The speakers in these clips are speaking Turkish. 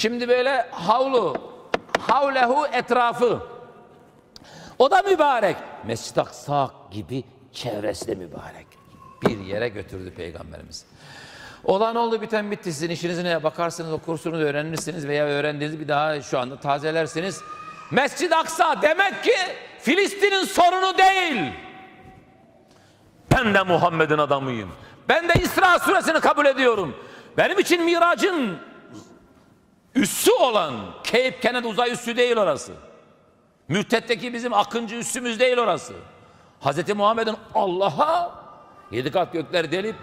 Şimdi böyle havlu, havlehu etrafı. O da mübarek. Mescid-i Aksa gibi çevresi de mübarek. Bir yere götürdü Peygamberimiz. Olan oldu biten bitti. Sizin işiniz ne? Bakarsınız okursunuz öğrenirsiniz veya öğrendiğinizi bir daha şu anda tazelersiniz. Mescid-i Aksa demek ki Filistin'in sorunu değil. Ben de Muhammed'in adamıyım. Ben de İsra suresini kabul ediyorum. Benim için miracın üssü olan Cape Kennedy uzay üssü değil orası. Mühtetteki bizim akıncı üssümüz değil orası. Hz. Muhammed'in Allah'a yedi kat gökleri delip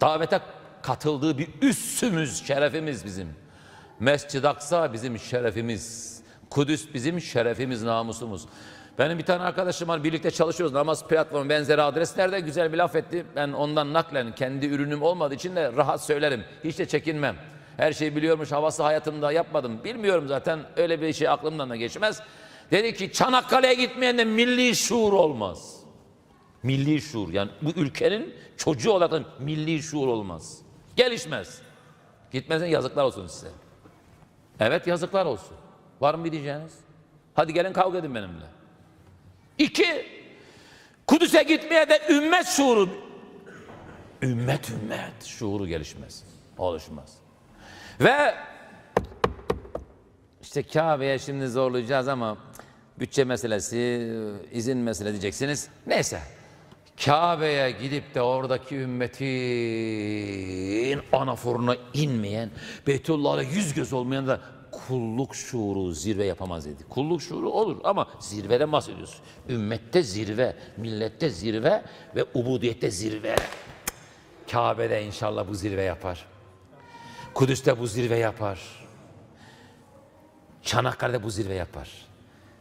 davete katıldığı bir üssümüz, şerefimiz bizim. Mescid-i Aksa bizim şerefimiz. Kudüs bizim şerefimiz, namusumuz. Benim bir tane arkadaşım var, birlikte çalışıyoruz. Namaz platformu benzeri adreslerde güzel bir laf etti. Ben ondan naklen kendi ürünüm olmadığı için de rahat söylerim. Hiç de çekinmem. Her şeyi biliyormuş, havası hayatımda yapmadım. Bilmiyorum zaten öyle bir şey aklımdan da geçmez. Dedi ki Çanakkale'ye gitmeyen de milli şuur olmaz. Milli şuur yani bu ülkenin çocuğu olarak da milli şuur olmaz. Gelişmez. Gitmezsen yazıklar olsun size. Evet yazıklar olsun. Var mı bir diyeceğiniz? Hadi gelin kavga edin benimle. İki, Kudüs'e gitmeye de ümmet şuuru, ümmet ümmet şuuru gelişmez. Oluşmaz. Ve işte Kabe'ye şimdi zorlayacağız ama bütçe meselesi, izin meselesi diyeceksiniz. Neyse. Kabe'ye gidip de oradaki ümmetin anaforuna inmeyen, Beytullah'la yüz göz olmayan da kulluk şuuru zirve yapamaz dedi. Kulluk şuuru olur ama zirveden bahsediyoruz. Ümmette zirve, millette zirve ve ubudiyette zirve. Kabe'de inşallah bu zirve yapar. Kudüs'te bu zirve yapar. Çanakkale'de bu zirve yapar.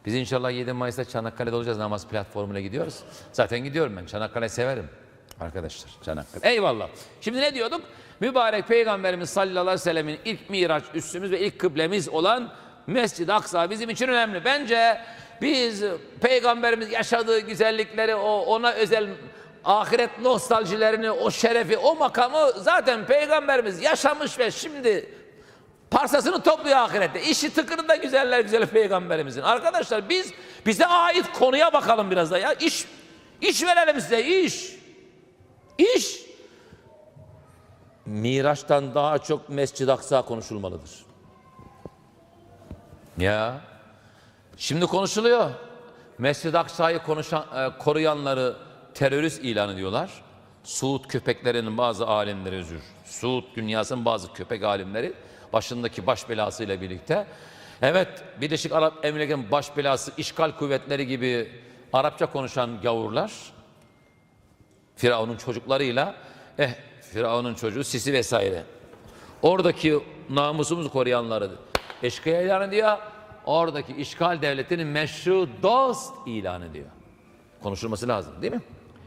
Biz inşallah 7 Mayıs'ta Çanakkale'de olacağız namaz platformuna gidiyoruz. Zaten gidiyorum ben. Çanakkale'yi severim. Arkadaşlar Çanakkale. Eyvallah. Şimdi ne diyorduk? Mübarek Peygamberimiz sallallahu aleyhi ve sellemin ilk miraç üssümüz ve ilk kıblemiz olan Mescid-i Aksa bizim için önemli. Bence biz Peygamberimiz yaşadığı güzellikleri, o ona özel ahiret nostaljilerini, o şerefi, o makamı zaten Peygamberimiz yaşamış ve şimdi Parsasını topluyor ahirette. İşi tıkırında güzeller güzel peygamberimizin. Arkadaşlar biz bize ait konuya bakalım biraz da ya. İş, iş verelim size iş. İş. Miraç'tan daha çok Mescid-i Aksa konuşulmalıdır. Ya. Şimdi konuşuluyor. Mescid-i Aksa'yı konuşan, e, koruyanları terörist ilan ediyorlar. Suud köpeklerinin bazı alimleri özür. Suud dünyasının bazı köpek alimleri başındaki baş belasıyla birlikte. Evet Birleşik Arap Emirlikleri'nin baş belası işgal kuvvetleri gibi Arapça konuşan gavurlar Firavun'un çocuklarıyla eh Firavun'un çocuğu Sisi vesaire. Oradaki namusumuzu koruyanları eşkıya ilan ediyor. Oradaki işgal devletinin meşru dost ilan ediyor. Konuşulması lazım değil mi?